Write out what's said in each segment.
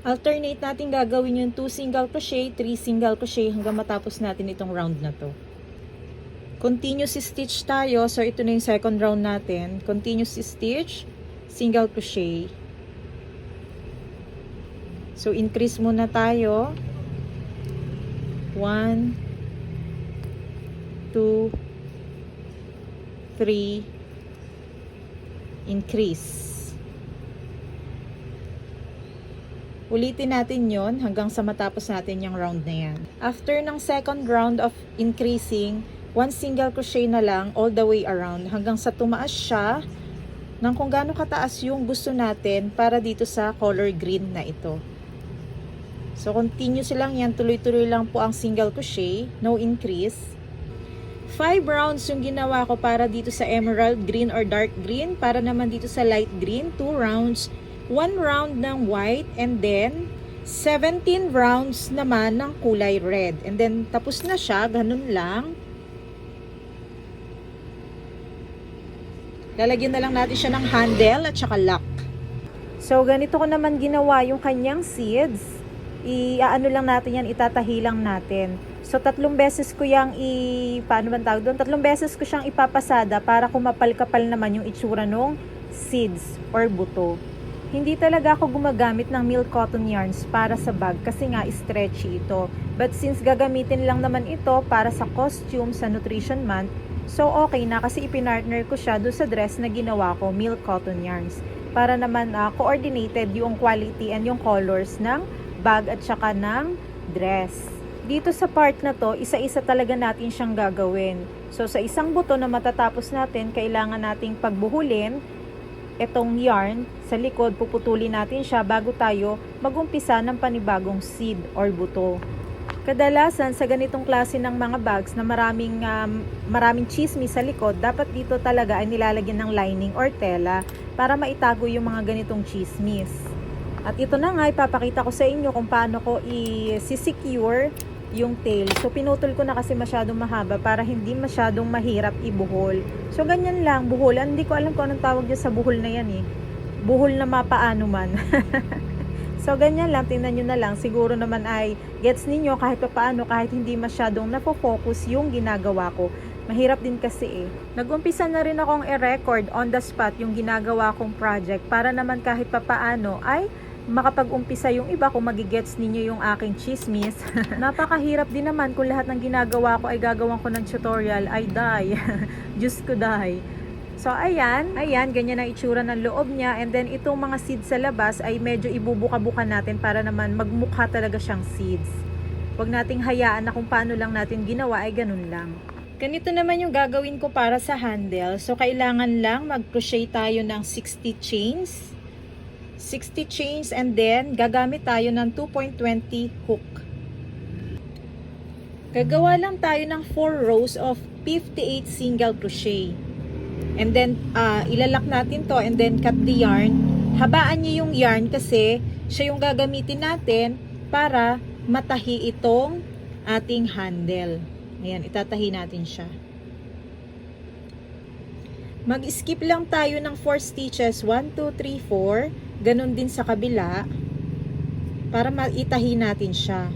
Alternate natin gagawin yung 2 single crochet, 3 single crochet hanggang matapos natin itong round na to. Continuous stitch tayo. So, ito na yung second round natin. Continuous stitch, single crochet. So, increase muna tayo. 1, 2, 3, increase. Ulitin natin yon hanggang sa matapos natin yung round na yan. After ng second round of increasing, one single crochet na lang all the way around hanggang sa tumaas siya ng kung gaano kataas yung gusto natin para dito sa color green na ito. So, continuous lang yan. Tuloy-tuloy lang po ang single crochet. No increase. 5 rounds yung ginawa ko para dito sa emerald green or dark green. Para naman dito sa light green, 2 rounds. 1 round ng white and then 17 rounds naman ng kulay red. And then tapos na siya, ganun lang. Lalagyan na lang natin siya ng handle at saka lock. So ganito ko naman ginawa yung kanyang seeds. I-ano lang natin yan, itatahi lang natin. So tatlong beses ko yang i paano man tawag doon? Tatlong beses ko siyang ipapasada para kumapal-kapal naman yung itsura ng seeds or buto. Hindi talaga ako gumagamit ng milk cotton yarns para sa bag kasi nga stretchy ito. But since gagamitin lang naman ito para sa costume sa nutrition month, so okay na kasi ipinartner ko siya do sa dress na ginawa ko, milk cotton yarns. Para naman ah, coordinated yung quality and yung colors ng bag at saka ng dress. Dito sa part na to, isa-isa talaga natin siyang gagawin. So sa isang buto na matatapos natin, kailangan nating pagbuhulin itong yarn sa likod, puputulin natin siya bago tayo magumpisa ng panibagong seed or buto. Kadalasan sa ganitong klase ng mga bags na maraming um, maraming chismis sa likod, dapat dito talaga ay nilalagyan ng lining or tela para maitago yung mga ganitong chismis. At ito na nga, ipapakita ko sa inyo kung paano ko i-secure yung tail. So, pinutol ko na kasi masyadong mahaba para hindi masyadong mahirap ibuhol. So, ganyan lang, buhol. Hindi ko alam kung anong tawag dyan sa buhol na yan eh. Buhol na mapaano man. so, ganyan lang, tingnan nyo na lang. Siguro naman ay gets ninyo kahit paano, kahit hindi masyadong nafo-focus yung ginagawa ko. Mahirap din kasi eh. Nag-umpisa na rin akong i-record on the spot yung ginagawa kong project para naman kahit papaano ay makapag-umpisa yung iba kung magigets ninyo yung aking chismis. Napakahirap din naman kung lahat ng ginagawa ko ay gagawan ko ng tutorial ay die. Diyos ko die. So, ayan. Ayan, ganyan ang itsura ng loob niya. And then, itong mga seeds sa labas ay medyo ibubuka-buka natin para naman magmukha talaga siyang seeds. Huwag nating hayaan na kung paano lang natin ginawa ay ganun lang. Ganito naman yung gagawin ko para sa handle. So, kailangan lang mag-crochet tayo ng 60 chains. 60 chains and then gagamit tayo ng 2.20 hook. Gagawa lang tayo ng 4 rows of 58 single crochet. And then uh, ilalak natin to and then cut the yarn. Habaan niyo yung yarn kasi siya yung gagamitin natin para matahi itong ating handle. Ayan, itatahi natin siya. Mag-skip lang tayo ng 4 stitches. 1, 2, 3, 4. Ganon din sa kabila. Para maitahi natin siya.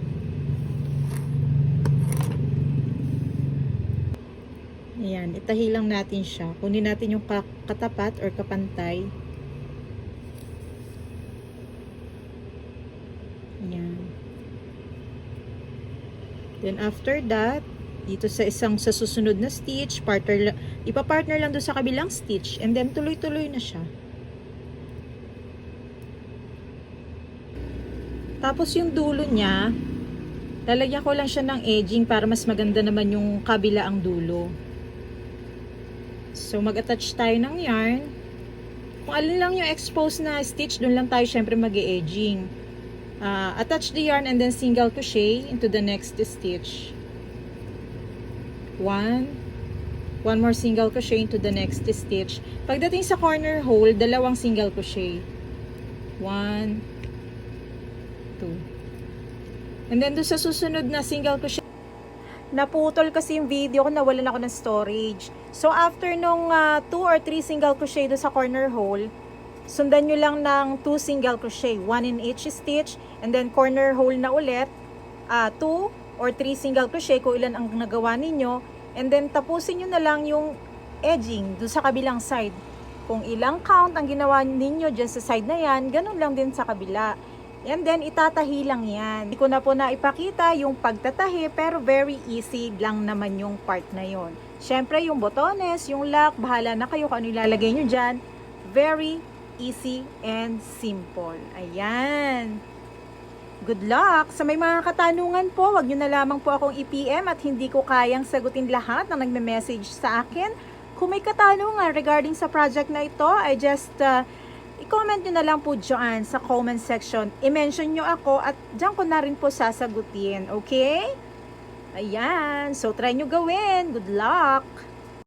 Ayan, itahi lang natin siya. Kunin natin yung katapat or kapantay. Ayan. Then after that, dito sa isang sa susunod na stitch, partner, ipa-partner lang doon sa kabilang stitch and then tuloy-tuloy na siya. Tapos yung dulo niya, lalagyan ko lang siya ng edging para mas maganda naman yung kabila ang dulo. So mag-attach tayo ng yarn. Kung alin lang yung exposed na stitch, doon lang tayo syempre mag-edging. Uh, attach the yarn and then single crochet into the next stitch. One, one more single crochet into the next stitch. Pagdating sa corner hole, dalawang single crochet. One, And then doon sa susunod na single crochet, naputol kasi yung video ko, nawalan ako ng storage. So after nung 2 uh, or 3 single crochet doon sa corner hole, sundan nyo lang ng 2 single crochet, 1 in each stitch, and then corner hole na ulit, 2 or 3 single crochet kung ilan ang nagawa ninyo, and then tapusin nyo na lang yung edging doon sa kabilang side. Kung ilang count ang ginawa ninyo dyan sa side na yan, ganun lang din sa kabila. And then, itatahi lang yan. Hindi ko na po na ipakita yung pagtatahi, pero very easy lang naman yung part na yon. Siyempre, yung botones, yung lock, bahala na kayo kung ano ilalagay nyo dyan. Very easy and simple. Ayan. Good luck! Sa may mga katanungan po, wag nyo na lamang po akong i-PM at hindi ko kayang sagutin lahat na nagme-message sa akin. Kung may katanungan regarding sa project na ito, I just uh, i-comment nyo na lang po dyan sa comment section. I-mention nyo ako at dyan ko na rin po sasagutin. Okay? Ayan. So, try nyo gawin. Good luck!